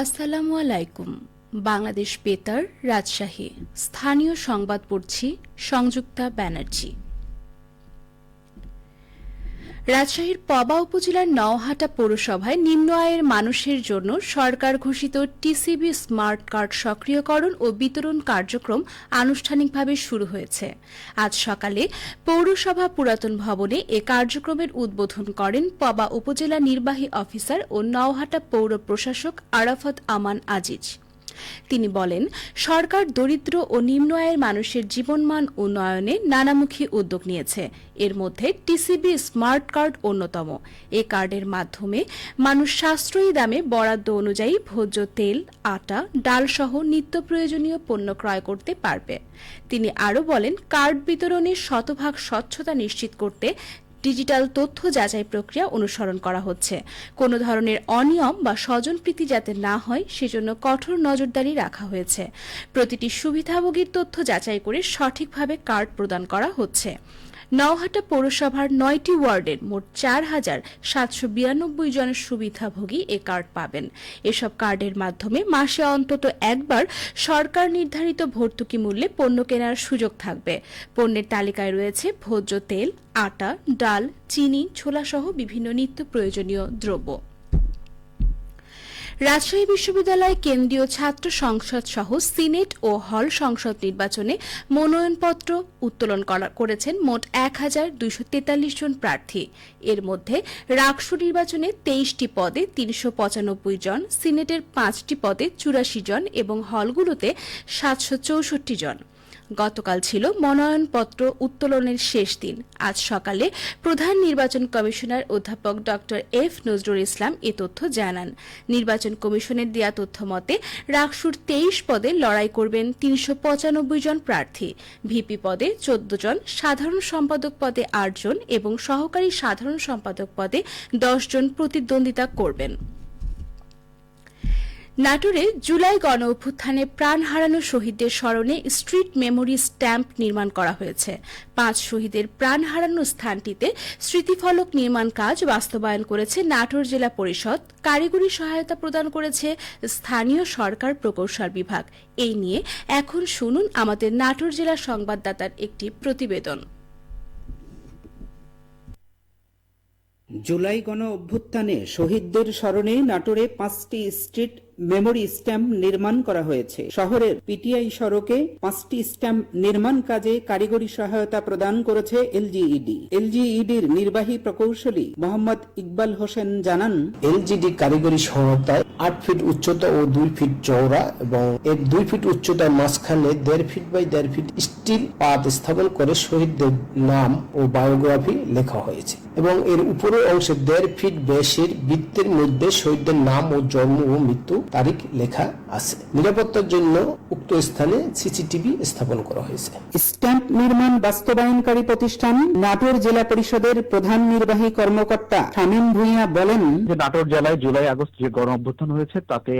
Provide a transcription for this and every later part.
আসসালামু আলাইকুম। বাংলাদেশ বেতার রাজশাহী। স্থানীয় সংবাদ পড়ছি সংযুক্তা ব্যানার্জি। রাজশাহীর পবা উপজেলার নওহাটা পৌরসভায় নিম্ন আয়ের মানুষের জন্য সরকার ঘোষিত টিসিবি স্মার্ট কার্ড সক্রিয়করণ ও বিতরণ কার্যক্রম আনুষ্ঠানিকভাবে শুরু হয়েছে। আজ সকালে পৌরসভা পুরাতন ভবনে এ কার্যক্রমের উদ্বোধন করেন পবা উপজেলা নির্বাহী অফিসার ও নওহাটা পৌর প্রশাসক আরাফত আমান আজিজ। তিনি বলেন, সরকার দরিদ্র ও নিম্ন আয়ের মানুষের জীবনমান উন্নয়নে নানামুখী উদ্যোগ নিয়েছে। এর মধ্যে টিসিবি স্মার্ট কার্ড অন্যতম। এ কার্ডের মাধ্যমে মানুষ সাশ্রয়ী দামে বরাদ্দ অনুযায়ী ভোজ্য তেল, আটা, ডালসহ নিত্য প্রয়োজনীয় পণ্য ক্রয় করতে পারবে। তিনি আরও বলেন, কার্ড বিতরণে শতভাগ স্বচ্ছতা নিশ্চিত করতে ডিজিটাল তথ্য যাচাই প্রক্রিয়া অনুসরণ করা হচ্ছে। কোনো ধরনের অনিয়ম বা স্বজনপ্রীতি যাতে না হয়, সেজন্য কঠোর নজরদারি রাখা হয়েছে। প্রতিটি সুবিধাভোগীর তথ্য যাচাই করে সঠিকভাবে কার্ড প্রদান করা হচ্ছে। নওহাটা পৌরসভার নয়টি ওয়ার্ডের মোট চার হাজার সাতশো বিরানব্বই জনের সুবিধাভোগী এ কার্ড পাবেন। এসব কার্ডের মাধ্যমে মাসে অন্তত একবার সরকার নির্ধারিত ভর্তুকি মূল্যে পণ্য কেনার সুযোগ থাকবে। পণ্যের তালিকায় রয়েছে ভোজ্য তেল, আটা, ডাল, চিনি, ছোলাসহ বিভিন্ন নিত্য প্রয়োজনীয় দ্রব্য। রাজশাহী বিশ্ববিদ্যালয় কেন্দ্রীয় ছাত্র সংসদ সহ সিনেট ও হল সংসদ নির্বাচনে মনোনয়নপত্র উত্তোলন করা- করেছেন মোট এক হাজার দুইশো তেতাল্লিশ জন প্রার্থী। এর মধ্যে রাকসু নির্বাচনে তেইশটি পদে তিনশো পঁচানব্বই জন, সিনেটের পাঁচটি পদে চুরাশি জন এবং হলগুলোতে সাতশো চৌষট্টি জন। গতকাল ছিল মনোনয়নপত্র উত্তোলনের শেষ দিন। আজ সকালে প্রধান নির্বাচন কমিশনার অধ্যাপক ড এফ নজরুল ইসলাম এ তথ্য জানান। নির্বাচন কমিশনের দেয়া তথ্য মতে, রাকসুর তেইশ পদে লড়াই করবেন তিনশো পঁচানব্বই জন প্রার্থী। ভিপি পদে চোদ্দ জন, সাধারণ সম্পাদক পদে আট জন এবং সহকারী সাধারণ সম্পাদক পদে দশ জন প্রতিদ্বন্দ্বিতা করবেন। নাটোরে জুলাই গণ অভ্যুত্থানে প্রাণ হারানো শহীদদের স্মরণে স্ট্রিট মেমোরি স্ট্যাম্প নির্মাণ করা হয়েছে। পাঁচ শহীদের প্রাণ হারানো স্থানটিতে স্মৃতিফলক নির্মাণ কাজ বাস্তবায়ন করেছে নাটোর জেলা পরিষদ। কারিগরি সহায়তা প্রদান করেছে স্থানীয় সরকার প্রকৌশল বিভাগ। এই নিয়ে এখন শুনুন আমাদের নাটোর জেলা সংবাদদাতার একটি প্রতিবেদন। জুলাই গণ অভ্যুত্থানে শহীদদের স্মরণে নাটোরে পাঁচটি স্ট্রিট মেমোরি স্ট্যাম্প নির্মাণ করা হয়েছে। শহরের পিটিআই সড়কে পাঁচটি স্ট্যাম্প নির্মাণ কাজে কারিগরি সহায়তা প্রদান করেছে এলজিইডি। এলজিইডির নির্বাহী প্রকৌশলী মোহাম্মদ ইকবাল হোসেন জানান, এলজিডি কারিগরি সহায়তায় আট ফিট উচ্চতা ও দুই ফিট চওড়া এবং এর দুই ফিট উচ্চতার মাঝখানে দেড় ফিট বাই দেড় ফিট স্টিল পাত স্থাপন করে শহীদদের নাম ও বায়োগ্রাফি লেখা হয়েছে এবং এর উপরের অংশে দেড় ফিট বেশির বৃত্তের মধ্যে শহীদদের নাম ও জন্ম ও মৃত্যু তারিখ লেখা আছে। নিরাপত্তার জন্য উক্ত স্থানে সিসিটিভি স্থাপন করা হয়েছে। স্ট্যাম্প নির্মাণ বাস্তবায়নকারী প্রতিষ্ঠান নাটোর জেলা পরিষদের প্রধান নির্বাহী কর্মকর্তা শামীম ভূঁইয়া বলেন যে নাটোর জেলায় জুলাই আগস্ট যে গণ অভ্যুত্থান হয়েছে তাতে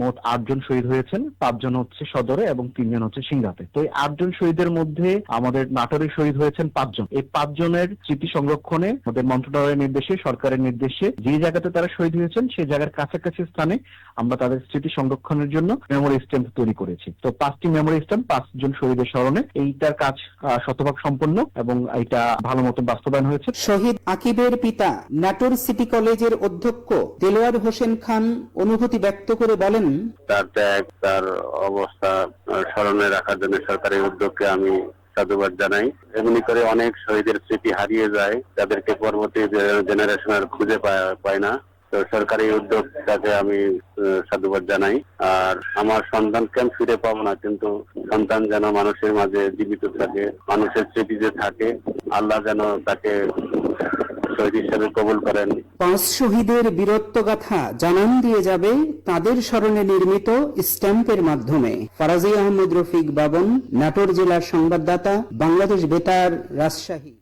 মোট আটজন শহীদ হয়েছেন পাঁচজন হচ্ছে সদরে এবং তিনজন হচ্ছে সিংহাতে। তো এই আটজন শহীদের মধ্যে আমাদের নাটোরে শহীদ হয়েছেন পাঁচজন। এই পাঁচজনের স্মৃতি সংরক্ষণে আমাদের মন্ত্রণালয়ের নির্দেশে সরকারের নির্দেশে যে জায়গাতে তারা শহীদ হয়েছেন সেই জায়গার কাছাকাছি স্থানে আমরা তাদের স্মৃতি সংরক্ষণের জন্য মেমোরি স্ট্যাম্প তৈরি করেছি। তো পাঁচটি মেমোরি স্ট্যাম্প পাঁচজন শহীদের স্মরণে। এইটার কাজ শতভাগ সম্পন্ন এবং এটা ভালো মতো বাস্তবায়ন হয়েছে। শহীদ আকিবের পিতা নাটোর সিটি কলেজের অধ্যক্ষ দেলোয়ার হোসেন খান অনুভূতি ব্যক্ত করে বলেন তার ত্যাগ তার অবস্থা স্মরণে রাখার জন্য সরকারি উদ্যোগকে আমি সাধুবাদ জানাই। এমনি করে অনেক শহীদের স্মৃতি হারিয়ে যায় তাদেরকে পরবর্তী জেনারেশন আর খুঁজে পায় না। সরকারি উদ্যোগটাকে আমি সাধুবাদ জানাই। আর আমার সন্তানকে আমি ফিরে পাবো না, কিন্তু সন্তান যেন মানুষের মাঝে জীবিত থাকে, মানুষের স্মৃতিতে থাকে, আল্লাহ যেন তাকে কবুল করেন। পাঁচ শহীদের বীরত্বগাথা জানান দিয়ে যাবে তাদের স্মরণে নির্মিত স্ট্যাম্পের মাধ্যমে। ফারাজি আহমেদ রফিক বাবন, নাটোর জেলার সংবাদদাতা, বাংলাদেশ বেতার, রাজশাহী।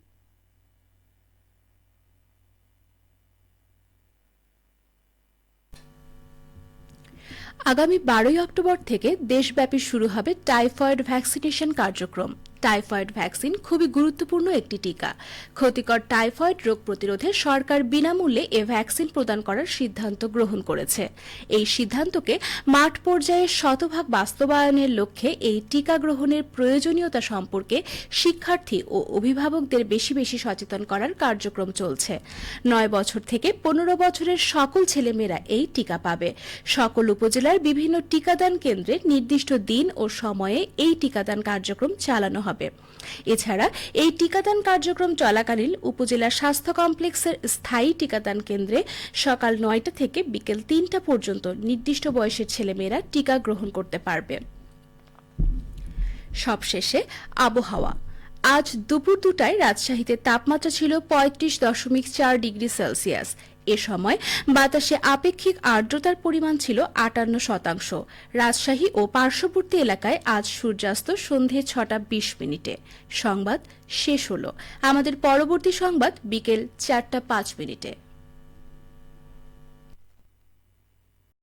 আগামী বারোই অক্টোবর থেকে দেশব্যাপী শুরু হবে টাইফয়েড ভ্যাকসিনেশন কার্যক্রম। টাইফয়েড ভ্যাকসিন খুবই গুরুত্বপূর্ণ একটি টিকা। ক্ষতিকর টাইফয়েড রোগ প্রতিরোধে সরকার বিনামূল্যে এ ভ্যাকসিন প্রদান করার সিদ্ধান্ত গ্রহণ করেছে। এই সিদ্ধান্তকে মাঠ পর্যায়ে শতভাগ বাস্তবায়নের লক্ষ্যে এই টিকা গ্রহণের প্রয়োজনীয়তা সম্পর্কে শিক্ষার্থী ও অভিভাবকদের বেশি বেশি সচেতন করার কার্যক্রম চলছে। নয় বছর থেকে পনেরো বছরের সকল ছেলেমেয়েরা এই টিকা পাবে। সকল উপজেলার বিভিন্ন টিকাদান কেন্দ্রে নির্দিষ্ট দিন ও সময়ে এই টিকাদান কার্যক্রম চালানো হবে। এছাড়া এই টিকাদান কার্যক্রম চলাকালীন উপজেলা স্বাস্থ্য কমপ্লেক্সের স্থায়ী টিকাদান কেন্দ্রে সকাল নয়টা থেকে বিকেল তিনটা পর্যন্ত নির্দিষ্ট বয়সের ছেলেমেয়েরা টিকা গ্রহণ করতে পারবে। সবশেষে আবহাওয়া। আজ দুপুর দুটায় রাজশাহীতে তাপমাত্রা ছিল পঁয়ত্রিশ দশমিক চার ডিগ্রি সেলসিয়াস। এ সময় বাতাসে আপেক্ষিক আর্দ্রতার পরিমাণ ছিল আটান্ন শতাংশ। রাজশাহী ও পার্শ্ববর্তী এলাকায় আজ সূর্যাস্ত সন্ধে ছটা বিশ মিনিটে। সংবাদ শেষ হল। আমাদের পরবর্তী সংবাদ বিকেল চারটা পাঁচ মিনিটে।